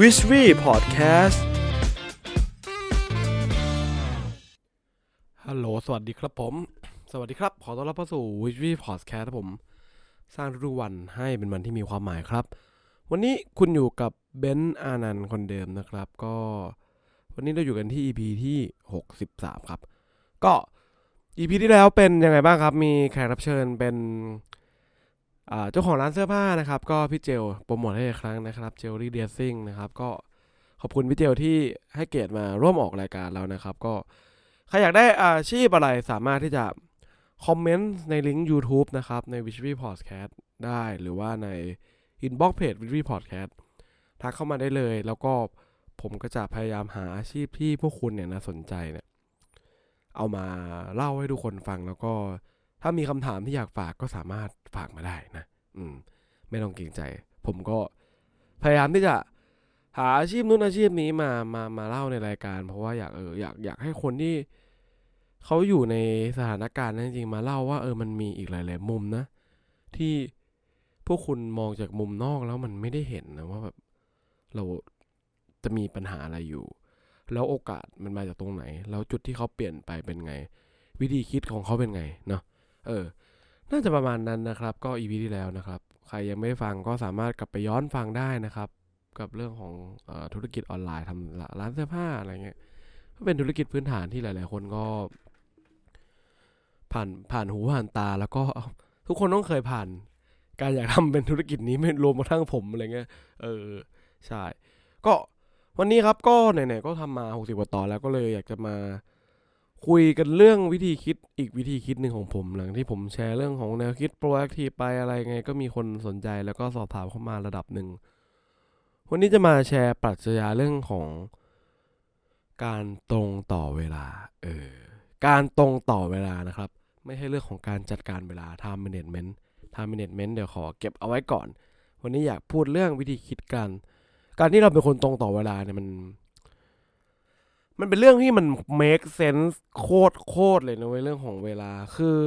วิชวีพอดแคสต์ฮัลโหล สวัสดีครับผม สวัสดีครับ ขอต้อนรับเข้าสู่วิชวีพอดแคสต์ครับผม สร้างทุกวันให้เป็นวันที่มีความหมายครับ วันนี้คุณอยู่กับเบนซ์อานันต์คนเดิมนะครับ ก็ วันนี้เราอยู่กันที่ EP ที่ 63 ครับ ก็ EP ที่แล้วเป็นยังไงบ้างครับ มีแขกรับเชิญเป็น เจ้าของร้านเสื้อผ้านะครับ ก็พี่เจลโปรโมทให้อีกครั้งนะครับเจลลี่เดียซิ่งนะครับ ก็ขอบคุณพี่เจลที่ให้เกียรติมาร่วมออกรายการเรานะครับ ก็ใครอยากได้อาชีพอะไรสามารถที่จะคอมเมนต์ในลิงก์ YouTube นะครับ ใน w i s h w y Podcast ได้หรือว่าใน Inbox Page w i s h w y Podcast ทักเข้ามาได้เลย แล้วก็ผมก็จะพยายามหาอาชีพที่พวกคุณเนี่ยนะสนใจเนี่ยเอามาเล่าให้ทุกคนฟังแล้วก็ถ้ามีคำถามที่อยากฝากก็สามารถฝากมาได้นะ อืม ไม่ต้องเกรงใจ ผมก็พยายามที่จะหาอาชีพนู้นอาชีพนี้มามามาเล่าในรายการ เพราะว่าอยากเอออยากอยากให้คนที่เขาอยู่ในสถานการณ์นั้นจริงมาเล่าว่าเออมันมีอีกหลาย ๆ มุมนะ ที่พวกคุณมองจากมุมนอกแล้วมันไม่ได้เห็นนะว่าแบบเราจะมีปัญหาอะไรอยู่ แล้วโอกาสมันมาจากตรงไหน แล้วจุดที่เขาเปลี่ยนไปเป็นไง วิธีคิดของเขาเป็นไงเนาะเออ น่าจะประมาณนั้นนะครับ ก็อีพีที่แล้วนะครับ ใครยังไม่ฟังก็สามารถกลับไปย้อนฟังได้นะครับ กับเรื่องของอธุรกิจออนไลน์ทำร้านเสื้อผ้าอะไรเงี้ยก็เป็นธุรกิจพื้นฐานที่หลาย ๆ คนก็ ผ่านผ่านหูผ่านตาแล้วก็ทุกคนต้องเคยผ่าน การอยากทำเป็นธุรกิจนี้ไม่รวมกระทั่งผมอะไรเงี้ยเออใช่ ก็วันนี้ครับก็ไหนๆก็ทำมา 60กว่าตอนแล้วก็เลยอยากจะมา คุยกันเรื่องวิธีคิดอีกวิธีคิดหนึ่งของผม หลังที่ผมแชร์เรื่องของแนวคิด proactive ไปอะไรไง ก็มีคนสนใจแล้วก็สอบถามเข้ามาระดับหนึ่ง วันนี้จะมาแชร์ปรัชญาเรื่องของ การตรงต่อเวลา เออ การตรงต่อเวลานะครับ ไม่ใช่เรื่องของการจัดการเวลา time management time management เดี๋ยวขอเก็บเอาไว้ก่อน วันนี้อยากพูดเรื่องวิธีคิดการการที่เราเป็นคนตรงต่อเวลาเนี่ยมัน มันเป็นเรื่องที่มัน make sense โคตรโคตรเลยนะเว้ยเรื่องของเวลาคือ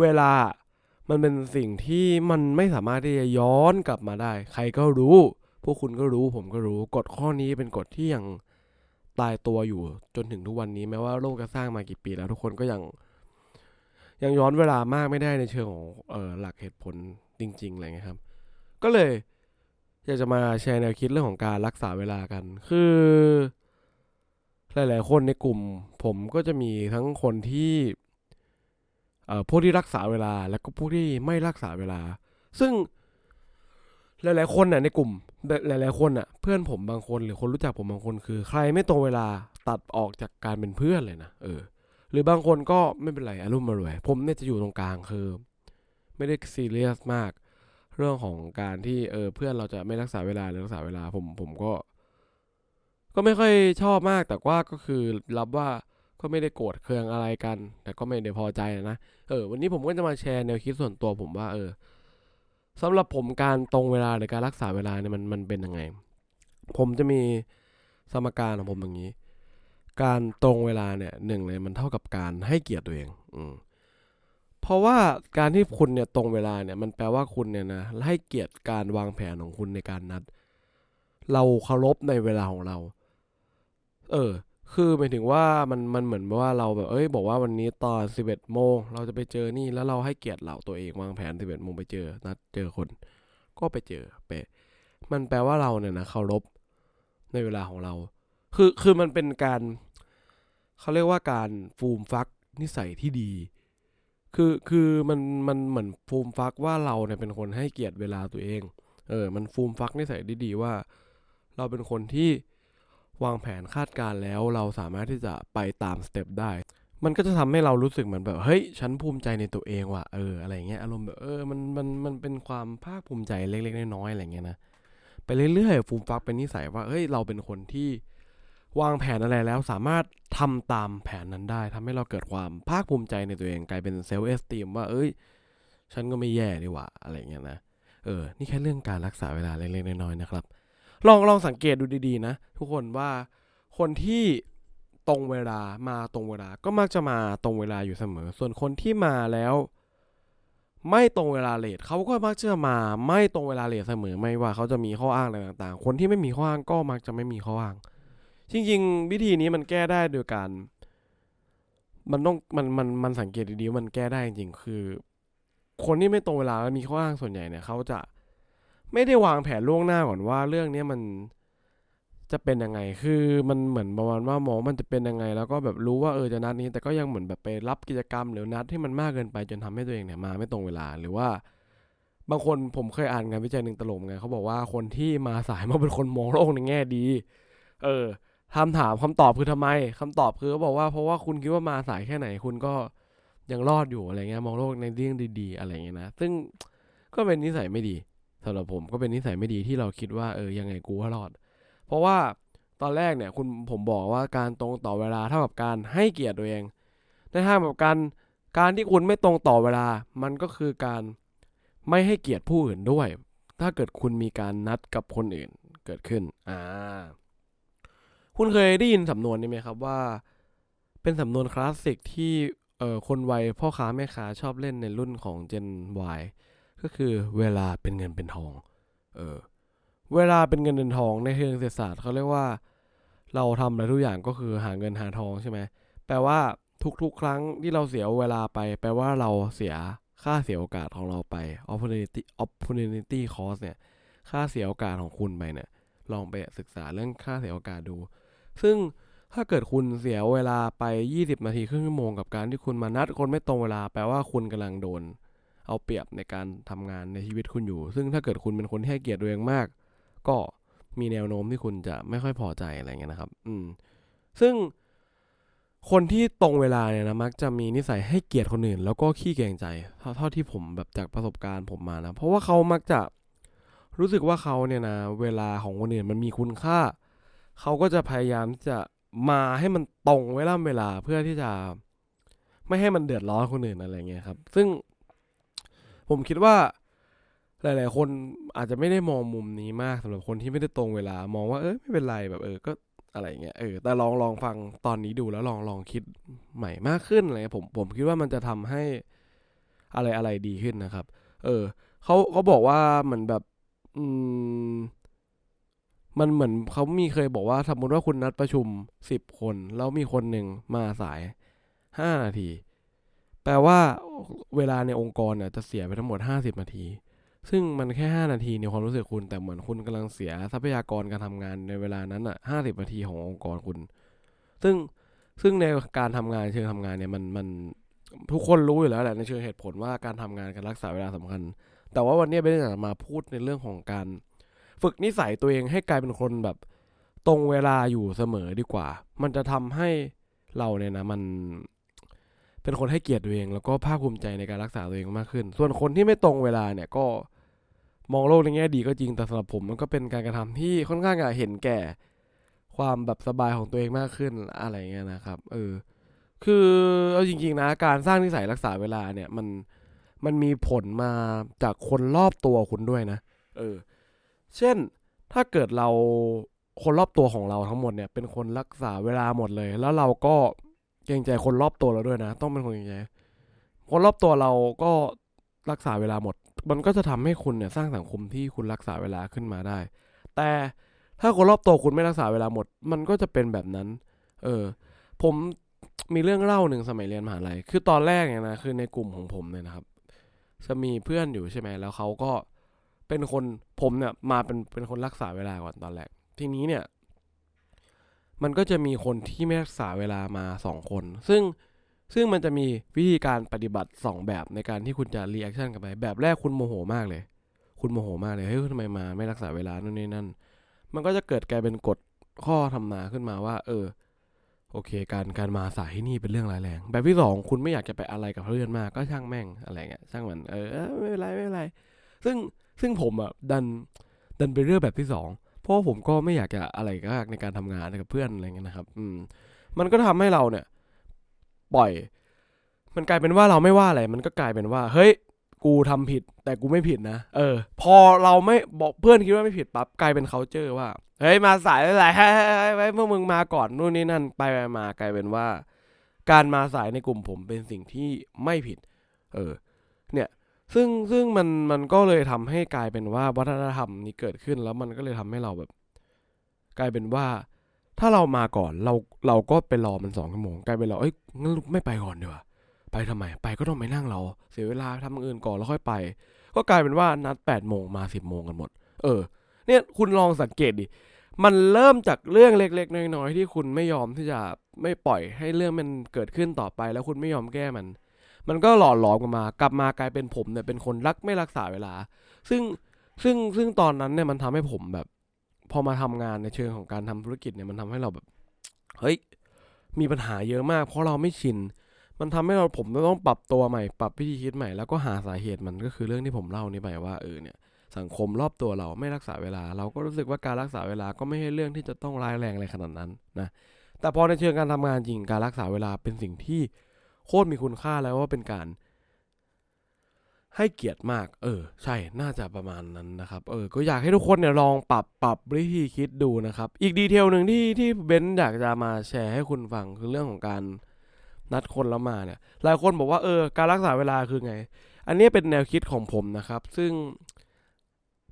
เวลามันเป็นสิ่งที่มันไม่สามารถที่จะย้อนกลับมาได้ ใครก็รู้ พวกคุณก็รู้ผมก็รู้ กฎข้อนี้เป็นกฎที่ยังตายตัวอยู่จนถึงทุกวันนี้แม้ว่าโลกจะสร้างมากี่ปีแล้วทุกคนก็ยัง ยังย้อนเวลามากไม่ได้ในเชิงของเออหลักเหตุผลจริงๆอะไรเงี้ยครับ ก็เลย อยากจะมาแชร์แนวคิดเรื่องของการรักษาเวลากัน คือ หลาย ๆ คนในกลุ่ม ผมก็จะมีทั้งคนที่เอ่อพวกที่รักษาเวลา แล้วก็พวกที่ไม่รักษาเวลา ซึ่งหลาย ๆ คนน่ะในกลุ่มหลาย ๆ คนน่ะ เพื่อนผมบางคนหรือคนรู้จักผมบางคนคือ ใครไม่ตรงเวลาตัดออกจากการเป็นเพื่อนเลยนะเออ หรือบางคนก็ไม่เป็นไรอารมณ์มารวย ผมเนี่ยจะอยู่ตรงกลางคือ ไม่ได้ซีเรียสมาก เรื่องของการที่เออเพื่อนเราจะไม่รักษาเวลาหรือรักษาเวลาผมผมก็ ก็ไม่ค่อยชอบมากแต่ว่าก็คือรับว่าก็ไม่ได้โกรธเคืองอะไรกัน แต่ก็ไม่ได้พอใจนะเออวันนี้ผมก็จะมาแชร์แนวคิดส่วนตัวผมว่า เออสำหรับผมการตรงเวลาหรือการรักษาเวลาเนี่ยมันมันเป็นยังไง ผมจะมีสมการของผมอย่างนี้ การตรงเวลาเนี่ยหนึ่งเลยมันเท่ากับการให้เกียรติตัวเอง อืมเพราะว่าการที่คุณเนี่ยตรงเวลาเนี่ยมันแปลว่าคุณเนี่ยนะให้เกียรติการวางแผนของคุณในการนัด เราเคารพในเวลาของเรา เออ คือหมายถึงว่ามันมันเหมือนว่าเราแบบเอ้ยบอกว่าวันนี้ตอนสิบเอ็ดโมงเราจะไปเจอนี่แล้วเราให้เกียรติเราตัวเองวางแผนสิบเอ็ดโมงไปเจอนัดเจอคน ก็ไปเจอเปะมันแปลว่าเราเนี่ยนะเคารพในเวลาของเรา คือคือมันเป็นการเขาเรียกว่าการฟูมฟักนิสัยที่ดี คือคือมันมันเหมือนฟูมฟักว่าเราเนี่ยเป็นคนให้เกียรติเวลาตัวเอง เออ มันฟูมฟักนิสัยดีๆว่า เราเป็นคนที่ วางแผนคาดการแล้วเราสามารถที่จะไปตามสเต็ปได้ มันก็จะทำให้เรารู้สึกเหมือนแบบเฮ้ยฉันภูมิใจในตัวเองว่ะเอออะไรเงี้ยอารมณ์แบบเออมันมันมันเป็นความภาคภูมิใจเล็กๆน้อยๆอะไรเงี้ยนะไปเรื่อยๆฟูมฟักเป็นนิสัยว่าเฮ้ยเราเป็นคนที่วางแผนอะไรแล้วสามารถทำตามแผนนั้นได้ทำให้เราเกิดความภาคภูมิใจในตัวเองกลายเป็นเซลล์เอสติมว่าเอ้ย ฉันก็ไม่แย่ดีว่าอะไรเงี้ยนะเออ นี่แค่เรื่องการรักษาเวลาเล็กๆน้อยๆนะครับ ลองลองสังเกตดูดีๆ นะ ทุกคนว่าคนที่ตรงเวลามาตรงเวลาก็มักจะมาตรงเวลาอยู่เสมอ ส่วนคนที่มาแล้ว ไม่ตรงเวลาเลทเขาก็มักจะมาไม่ตรงเวลาเลทเสมอไม่ว่าเขาจะมีข้ออ้างอะไรต่างๆ คนที่ไม่มีข้ออ้างก็มักจะไม่มีข้ออ้าง จริงๆ วิธีนี้มันแก้ได้โดยการมันต้องมันมันมันสังเกตดีๆมันแก้ได้จริงๆคือ คนที่ไม่ตรงเวลาแล้วมีข้ออ้างส่วนใหญ่เนี่ยเขาจะ ไม่ได้วางแผนล่วงหน้าก่อนว่าเรื่องเนี้ยมันจะเป็นยังไง คือมันเหมือนประมาณว่ามองมันจะเป็นยังไง แล้วก็แบบรู้ว่าเออจะนัดนี้ แต่ก็ยังเหมือนแบบไปรับกิจกรรม หรือนัดที่มันมากเกินไปจนทำให้ตัวเองเนี่ยมาไม่ตรงเวลา หรือว่า บางคนผมเคยอ่านงานวิจัยหนึ่งตลกไงเขาบอกว่าคนที่มาสายมันเป็นคนมองโลกในแง่ดี เออคำถามคำตอบคือทำไมคำตอบคือเขาบอกว่าเพราะว่าคุณคิดว่ามาสายแค่ไหนคุณก็ยังรอดอยู่อะไรเงี้ยมองโลกในเรื่องดี ๆ อะไรเงี้ยนะ ซึ่งก็เป็นนิสัยไม่ดี สำหรับผมก็เป็นนิสัยไม่ดีที่เราคิดว่าเออยังไงกูก็รอด เพราะว่าตอนแรกเนี่ยคุณผมบอกว่าการตรงต่อเวลาเท่ากับการให้เกียรติตัวเองในทางแบบการการที่คุณไม่ตรงต่อเวลา มันก็คือการไม่ให้เกียรติผู้อื่นด้วย ถ้าเกิดคุณมีการนัดกับคนอื่นเกิดขึ้น อ่า คุณเคยได้ยินสำนวนนี้ไหมครับว่า เป็นสำนวนคลาสสิกที่เอ่อคนวัยพ่อค้าแม่ค้าชอบเล่นในรุ่นของ Gen Y ก็คือเวลาเป็นเงินเป็นทอง เออ เวลาเป็นเงินเป็นทองในเชิงเศรษฐศาสตร์เขาเรียกว่า เราทำอะไรทุกอย่างก็คือหาเงินหาทองใช่ไหมแปลว่าทุกๆ ครั้งที่เราเสียเวลาไป แปลว่าเราเสียค่าเสียโอกาสของเราไป opportunity opportunity cost เนี่ย ค่าเสียโอกาสของคุณไปเนี่ย ลองไปศึกษาเรื่องค่าเสียโอกาสดู ซึ่งถ้าเกิดคุณเสียเวลาไป 20 นาทีครึ่งชั่วโมงกับการที่คุณมานัดคนไม่ตรงเวลา แปลว่าคุณกำลังโดน เอาเปรียบในการทำงานในชีวิตคุณอยู่ ซึ่งถ้าเกิดคุณเป็นคนที่ให้เกียรติตัวเองมาก ก็มีแนวโน้มที่คุณจะไม่ค่อยพอใจอะไรเงี้ยนะครับ อืม ซึ่งคนที่ตรงเวลาเนี่ยนะมักจะมีนิสัยให้เกียรติคนอื่น แล้วก็ขี้เกรงใจเท่าที่ผมแบบจากประสบการณ์ผมมานะ เพราะว่าเขามักจะรู้สึกว่าเขาเนี่ยนะเวลาของคนอื่นมันมีคุณค่า เขาก็จะพยายามที่จะมาให้มันตรงเวลาเวลาเพื่อที่จะ ไม่ให้มันเดือดร้อนคนอื่นอะไรเงี้ยครับ ซึ่ง ผมคิดว่า หลาย ๆ คนอาจจะไม่ได้มองมุมนี้มากสำหรับคนที่ไม่ได้ตรงเวลามองว่าเออไม่เป็นไรแบบเออก็อะไรเงี้ยเออแต่ลองลองฟังตอนนี้ดูแล้วลองลองคิดใหม่มากขึ้นอะไรผมผมคิดว่ามันจะทำให้อะไรอะไรดีขึ้นนะครับ เออเขาเขาบอกว่าเหมือนแบบ อืมมันเหมือนเขามีเคยบอกว่าสมมติว่าคุณนัดประชุมสิบคน แล้วมีคนหนึ่งมาสายห้านาที แปลว่าเวลาในองค์กรเนี่ยจะเสียไปทั้งหมดห้าสิบนาที ซึ่งมันแค่ห้านาทีในความรู้สึกคุณ แต่เหมือนคุณกำลังเสียทรัพยากรการทำงานในเวลานั้นอะห้าสิบนาทีขององค์กรคุณ ซึ่งซึ่งในการทำงานเชิงทำงานเนี่ยมันมันทุกคนรู้อยู่แล้วแหละในเชิงเหตุผลว่าการทำงานการรักษาเวลาสำคัญ แต่ว่าวันนี้ไม่ได้จะมาพูดในเรื่องของการฝึกนิสัยตัวเองให้กลายเป็นคนแบบตรงเวลาอยู่เสมอดีกว่า มันจะทำให้เราเนี่ยนะมัน เป็นคนให้เกียรติตัวเอง แล้วก็ภาคภูมิใจในการรักษาตัวเองมากขึ้น ส่วนคนที่ไม่ตรงเวลาเนี่ยก็มองโลกในแง่ดีก็จริงแต่สำหรับผมมันก็เป็นการกระทำที่ค่อนข้างจะเห็นแก่ ความแบบสบายของตัวเองมากขึ้นอะไรเงี้ยนะครับ เออ คือเอาจริง ๆ นะ การสร้างนิสัยรักษาเวลาเนี่ยมันมันมีผลมาจากคนรอบตัวคุณด้วยนะ เออ เช่นถ้าเกิดเราคนรอบตัวของเราทั้งหมดเนี่ย เป็นคนรักษาเวลาหมดเลย แล้วเราก็ เกรงใจคนรอบตัวเราด้วยนะ ต้องเป็นคนเกรงใจคนรอบตัวเราก็รักษาเวลาหมด มันก็จะทำให้คุณเนี่ยสร้างสังคมที่คุณรักษาเวลาขึ้นมาได้ แต่ถ้าคนรอบตัวคุณไม่รักษาเวลาหมด มันก็จะเป็นแบบนั้น เออ ผมมีเรื่องเล่าหนึ่งสมัยเรียนมหาลัย คือตอนแรกเนี่ยนะ คือในกลุ่มของผมเนี่ยนะครับ จะมีเพื่อนอยู่ใช่ไหม แล้วเขาก็เป็นคนผมเนี่ยมาเป็นเป็นคนรักษาเวลาก่อนตอนแรก ทีนี้เนี่ย มันก็จะมีคนที่ไม่รักษาเวลามาสองคน ซึ่งซึ่งมันจะมีวิธีการปฏิบัติสองแบบในการที่คุณจะรีแอคชั่นกับไปแบบแรกคุณโมโหมากเลย คุณโมโหมากเลยเฮ้ยทำไมมาไม่รักษาเวลานู่นนี่นั่น มันก็จะเกิดกลายเป็นกฎข้อทำนาขึ้นมาว่า เออ โอเค การการมาสายที่นี่เป็นเรื่องร้ายแรง แบบที่สองคุณไม่อยากจะไปอะไรกับเพื่อนมากก็ช่างแม่งอะไรเงี้ยช่างมันเออเออไม่เป็นไรไม่เป็นไรซึ่งซึ่งผมอะดันดันไปเรื่องแบบที่สอง เพราะผมก็ไม่อยากจะอะไรก็ในการทำงานกับเพื่อนอะไรเงี้ยนะครับ อืม มันก็ทำให้เราเนี่ย ปล่อย มันกลายเป็นว่าเราไม่ว่าอะไร มันก็กลายเป็นว่า เฮ้ย กูทำผิด แต่กูไม่ผิดนะ เออ พอเราไม่บอกเพื่อนคิดว่าไม่ผิดปั๊บกลายเป็นเขาเจอว่า เฮ้ยมาสายอะไรเฮ้ยไว้เมื่อมึงมาก่อนนู่นนี่นั่นไปไปมากลายเป็นว่า การมาสายในกลุ่มผมเป็นสิ่งที่ไม่ผิด เออ ซึ่งซึ่งมันมันก็เลยทำให้กลายเป็นว่าวัฒนธรรมนี้เกิดขึ้นแล้วมันก็เลยทำให้เราแบบ กลายเป็นว่า ถ้าเรามาก่อนเราเราก็ไปรอมันสองชั่วโมงกลายเป็นเราเอ้ยงั้นไม่ไปก่อนดีกว่าไปทำไม ไปก็ต้องไปนั่งเรา เสียเวลาทำอื่นก่อนแล้วค่อยไป ก็กลายเป็นว่านัดแปดโมงมาสิบโมงกันหมด เออ เนี่ยคุณลองสังเกตดิมันเริ่มจากเรื่องเล็กๆน้อยๆที่คุณไม่ยอมที่จะไม่ปล่อยให้เรื่องมันเกิดขึ้นต่อไป แล้วคุณไม่ยอมแก้มัน มันก็หล่อหลอมกันมา กลับมากลายเป็นผมเนี่ยเป็นคนรักไม่รักษาเวลา ซึ่งซึ่งซึ่งตอนนั้นเนี่ยมันทำให้ผมแบบ พอมาทำงานในเชิงของการทำธุรกิจเนี่ยมันทำให้เราแบบเฮ้ยมีปัญหาเยอะมาก เพราะเราไม่ชิน มันทำให้เราผมต้องปรับตัวใหม่ ปรับวิธีคิดใหม่ แล้วก็หาสาเหตุมันก็คือเรื่องที่ผมเล่านี่ไปว่าเออเนี่ยสังคมรอบตัวเราไม่รักษาเวลา เราก็รู้สึกว่าการรักษาเวลาก็ไม่ใช่เรื่องที่จะต้องร้ายแรงอะไรขนาดนั้นนะแต่พอในเชิงการทำงานจริงการรักษาเวลาเป็นสิ่งที่ โคตรมีคุณค่าแล้วว่าเป็นการ ให้เกียรติมาก เออ ใช่น่าจะประมาณนั้นนะครับ เออ ก็อยากให้ทุกคนเนี่ยลองปรับปรับวิธีคิดดูนะครับ อีกดีเทลหนึ่งที่ที่เบนซ์อยากจะมาแชร์ให้คุณฟังคือเรื่องของการนัดคนแล้วมาเนี่ย หลายคนบอกว่าเออ การรักษาเวลาคือไง อันนี้เป็นแนวคิดของผมนะครับ ซึ่ง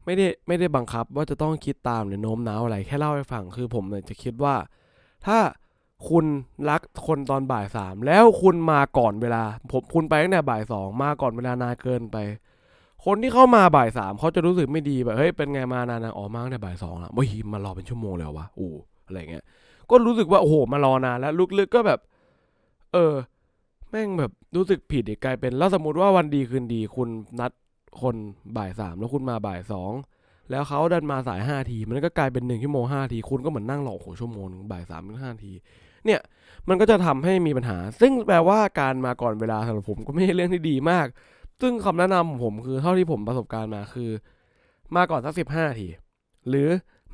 ไม่ได้ไม่ได้บังคับว่าจะต้องคิดตามหรือโน้มน้าวอะไรแค่เล่าให้ฟังคือผมเนี่ยจะคิดว่า ถ้า คุณรักคนตอนบ่ายสามแล้วคุณมาก่อนเวลา ผมคุณไปตั้งแต่บ่ายสองมาก่อนเวลานานเกินไป คนที่เข้ามาบ่ายสามเขาจะรู้สึกไม่ดีแบบเฮ้ยเป็นไงมานานๆอ๋อมาตั้งแต่บ่ายสองละว้ยมารอเป็นชั่วโมงเลยวะอู้อะไรเงี้ยก็รู้สึกว่าโอ้โหมารอนานแล้วลึกๆก็แบบ เออ แม่งแบบรู้สึกผิดอีกกลายเป็นแล้วสมมติว่าวันดีคืนดี คุณนัดคนบ่ายสามแล้วคุณมาบ่ายสองแล้วเขาดันมาสายห้าที มันก็กลายเป็นหนึ่งชั่วโมงห้าที คุณก็เหมือนนั่งรอโอ้โหชั่วโมงหนึ่งบ่ายสามถึงห้าที เนี่ยมันก็จะทำให้มีปัญหา ซึ่งแปลว่าการมาก่อนเวลาสำหรับผมก็ไม่ใช่เรื่องที่ดีมาก ซึ่งคำแนะนำของผมคือเท่าที่ผมประสบการณ์มาคือ มาก่อนสักสิบห้าที หรือ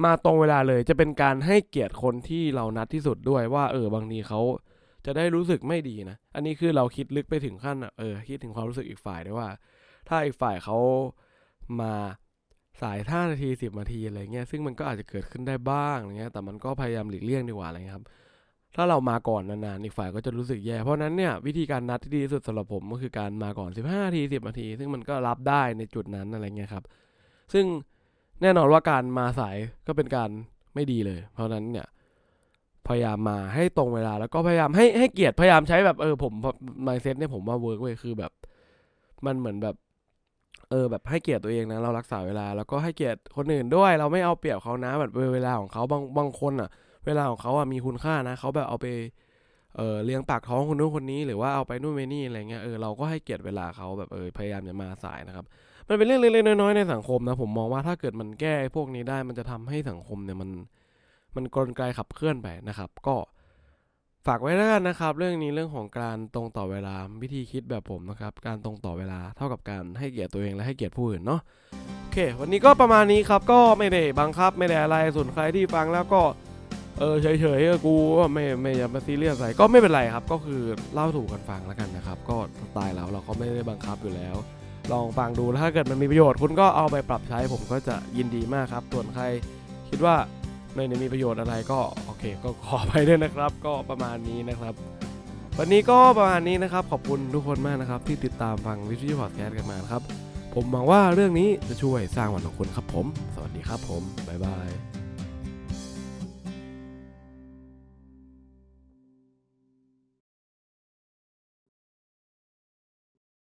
มาตรงเวลาเลยจะเป็นการให้เกียรติคนที่เรานัดที่สุดด้วยว่า เออบางทีเขาจะได้รู้สึกไม่ดีนะ อันนี้คือเราคิดลึกไปถึงขั้นเออคิดถึงความรู้สึกอีกฝ่ายด้วยว่า ถ้าอีกฝ่ายเขามาสายท่านาทีสิบนาทีอะไรเงี้ยซึ่งมันก็อาจจะเกิดขึ้นได้บ้างอะไรเงี้ยแต่มันก็พยายามหลีกเลี่ยงดีกว่าอะไรเงี้ยครับ ถ้าเรามาก่อนนานๆอีกฝ่ายก็จะรู้สึกแย่ เพราะนั้นเนี่ยวิธีการนัดที่ดีที่สุดสำหรับผมก็คือการมาก่อน 15นาที10นาที ซึ่งมันก็รับได้ในจุดนั้นอะไรเงี้ยครับ ซึ่งแน่นอนว่าการมาสายก็เป็นการไม่ดีเลย เพราะฉะนั้นเนี่ยพยายามมาให้ตรงเวลาแล้วก็พยายามให้ให้เกียรติพยายามใช้แบบเออผมมายเซ็ตเนี่ยผมว่าเวิร์กเว้ยคือแบบ มันเหมือนแบบ เออแบบให้เกียรติตัวเองนะเรารักษาเวลา แล้วก็ให้เกียรติคนอื่นด้วย เราไม่เอาเปรียบเขานะแบบเวลาของเขาบางบางคนอะ เวลาของเขาอะมีคุณค่านะเขาแบบเอาไปเออเลี้ยงปากท้องคนนู้นคนนี้หรือว่าเอาไปนู่นไปนี่อะไรเงี้ยเออเราก็ให้เกียรติเวลาเขาแบบเออพยายามจะมาสายนะครับ มันเป็นเรื่องเล็กๆน้อยๆในสังคมนะผมมองว่าถ้าเกิดมันแก้พวกนี้ได้มันจะทำให้สังคมเนี่ยมันมันกลไกขับเคลื่อนไปนะครับ ก็ฝากไว้แล้วกันนะครับ เรื่องนี้เรื่องของการตรงต่อเวลาวิธีคิดแบบผมนะครับ การตรงต่อเวลาเท่ากับการให้เกียรติตัวเองและให้เกียรติผู้อื่นเนาะโอเค วันนี้ก็ประมาณนี้ครับก็ไม่ได้บังคับไม่ได้อะไรส่วนใครที่ฟังแล้วก็ เออเฉยๆกูว่าไม่ไม่อย่ามาซีเรียสอะไรก็ไม่เป็นไรครับ ก็คือเล่าถูกกันฟังแล้วกันนะครับ ก็สไตล์เราเราก็ไม่ได้บังคับอยู่แล้ว ลองฟังดูถ้าเกิดมันมีประโยชน์คุณก็เอาไปปรับใช้ผมก็จะยินดีมากครับ ส่วนใครคิดว่าในนี้มีประโยชน์อะไรก็โอเค ก็ขอไปด้วยนะครับ ก็ประมาณนี้นะครับ วันนี้ก็ประมาณนี้นะครับ ขอบคุณทุกคนมากนะครับ ที่ติดตามฟังวิทยุพอดแคสต์กันมานครับ ผมหวังว่าเรื่องนี้จะช่วยสร้างวันของคุณครับผม สวัสดีครับผมบ๊ายบาย